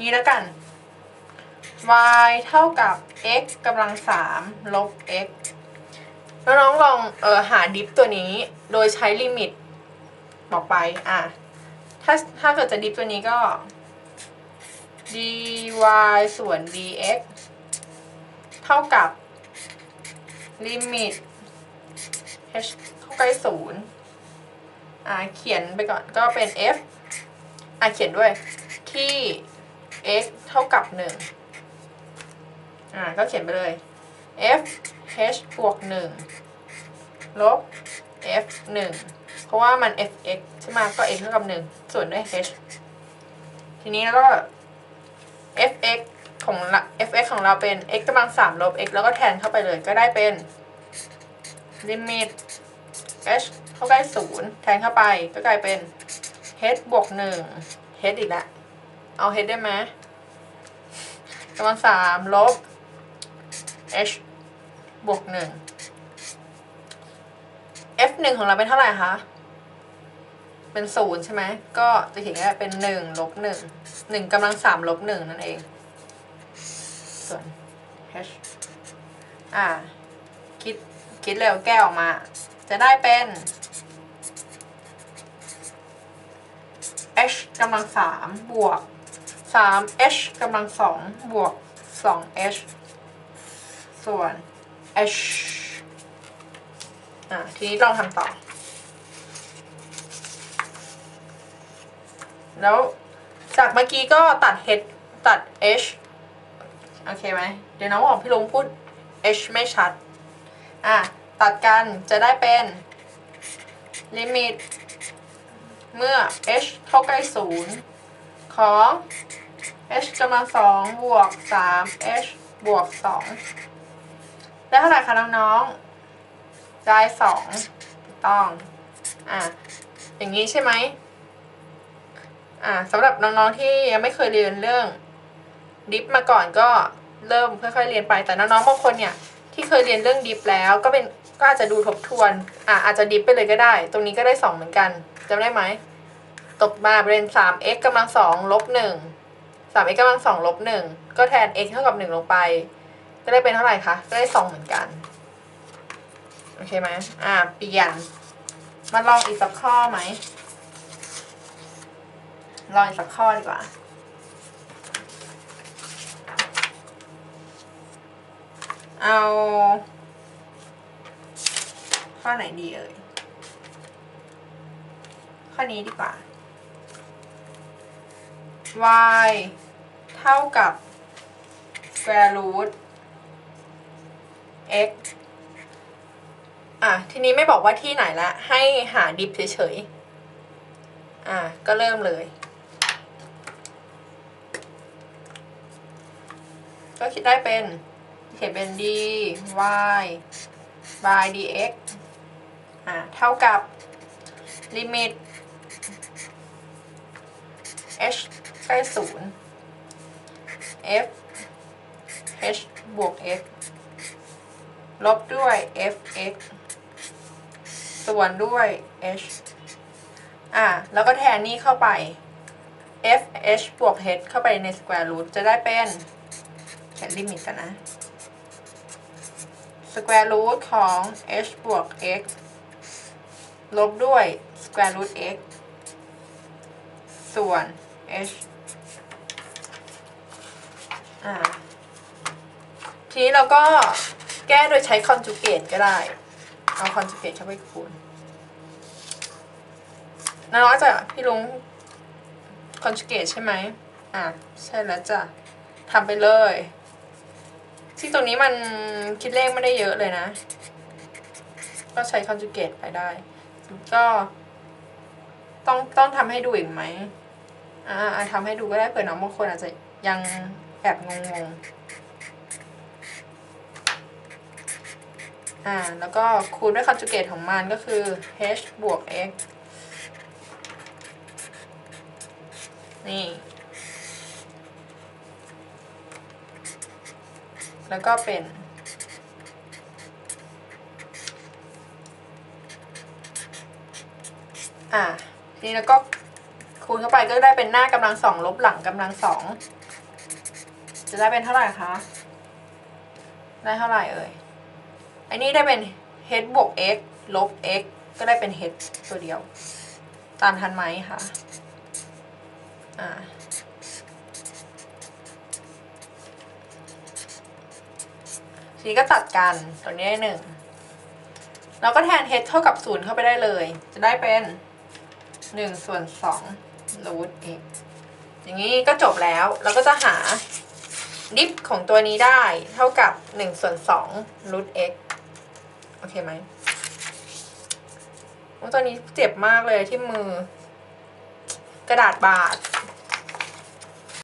นี้แล้วกัน y เท่ากับ x กำลังสามลบ x แล้วน้องลองเออหาดิฟตัวนี้โดยใช้ลิมิต บอกไป อะ ถ้าถ้าเกิดจะดิฟตัวนี้ก็ dy ส่วน dx เท่ากับ ลิมิต h เข้าใกล้ศูนย์อ่าเขียนไปก่อนก็เป็น f อ่าเขียนด้วย ที่ x เท่ากับหนึ่งอ่า ก็เขียนไปเลย f h บวกหนึ่งลบ f หนึ่งเพราะว่ามัน fx ใช่ไหมก็ x เท่ากับหนึ่งส่วนด้วย h ทีนี้แล้วก็ fx ของ fx ของเราเป็น x กำลังสามลบ x แล้วก็แทนเข้าไปเลยก็ได้เป็น ลิมิต h เข้าใกล้ศูนย์แทนเข้าไปก็กลายเป็น h บวกหนึ่ง h อีกและ เอา h ได้ไหมกำลังสามลบ h บวกหนึ่ง f หนึ่งของเราเป็นเท่าไหร่คะ เป็นศูนย์ใช่ไหม ก็จะเขียนว่าเป็นหนึ่งลบหนึ่งหนึ่งกำลังสามลบหนึ่งนั่นเอง ส่วน h อ่า คิด คิดเร็วแก้ออกมา จะได้เป็น h กำลังสามบวก สาม h กำลังสองบวกสอง h ส่วน h อะทีนี้ลองทำต่อ แล้วจากเมื่อกี้ก็ตัด h ตัด h โอเคไหม เดี๋ยวน้องบอกพี่ลุงพูด h ไม่ชัด อะ ตัดกันจะได้เป็น ลิมิต เมื่อ h เท่าใกล้ศูนย์ของ h กำลังสองบวกสาม h บวกสองได้เท่าไหร่คะน้องๆได้สองต้องอะอย่างนี้ใช่ไหมอะสำหรับน้องๆที่ยังไม่เคยเรียนเรื่องดิฟมาก่อนก็เริ่มค่อยๆเรียนไปแต่น้องๆบางคนเนี่ยที่เคยเรียนเรื่องดิฟแล้วก็เป็นก็อาจจะดูทบทวนอะอาจจะดิฟไปเลยก็ได้ ตรงนี้ก็ได้สองเหมือนกันจำได้ไหมตกมาเป็นสาม x กำลังสองลบหนึ่ง สาม x กำลังสองลบหนึ่งก็แทน x เท่ากับหนึ่งลงไป ก็ได้เป็นเท่าไหร่คะ ก็ได้สองเหมือนกัน โอเคไหมอ่าเปลี่ยน มาลองอีกสักข้อไหม ลองอีกสักข้อดีกว่าเอา ข้อไหนดีเอ่ย ข้อนี้ดีกว่า y เท่ากับ square root x อะ ทีนี้ไม่บอกว่าที่ไหนละ ให้หาดิฟเฉยๆ อะ ก็เริ่มเลย ก็คิดได้เป็น เขียนเป็น d y by dx อะ เท่ากับลิมิต h ใกล้ศูนย์ f h บวก x ลบด้วย fx ส่วนด้วย h อะ แล้วก็แทนนี่เข้าไป f h บวก h เข้าไปใน square root จะได้เป็นเขียนลิมิตกันนะ square root ของ h บวก x ลบด้วย square root x ส่วน h อ่าทีนี้เราก็แก้โดยใช้ conjugate ก็ได้ เอา conjugate เข้าไปคูณน้องจะพี่ลุง conjugate ใช่ไหมอะใช่แล้วจ้ะทำไปเลยที่ตรงนี้มันคิดเลขไม่ได้เยอะเลยนะ ก็ใช้ conjugate ไปได้ ก็ ต้องต้องทำให้ดูอีกไหมอ่าทำให้ดูก็ได้เผื่อน้องบางคนอาจจะยัง แอบงงๆ อ่า แล้วก็คูณด้วย conjugate ของมันก็คือ h บวก x นี่ แล้วก็เป็น อ่าทีนี้แล้วก็คูณเข้าไปก็ได้เป็นหน้ากำลังสองลบหลังกำลังสอง จะได้เป็นเท่าไหร่คะ ได้เท่าไหร่เอ่ย อันนี้ได้เป็น h บวก x ลบ x ก็ได้เป็น h ตัวเดียว ตามทันไหมคะอ่าทีนี้ก็ตัดกันตัวนี้ได้หนึ่งแล้วก็แทน h เท่ากับศูนย์เข้าไปได้เลย จะได้เป็นหนึ่งส่วนสองรูท x อย่างนี้ก็จบแล้ว เราก็จะหา ดิฟของตัวนี้ได้เท่ากับหนึ่งส่วนสองรูท x โอเคไหมโอ้ตัวนี้เจ็บมากเลยที่มือกระดาษบาด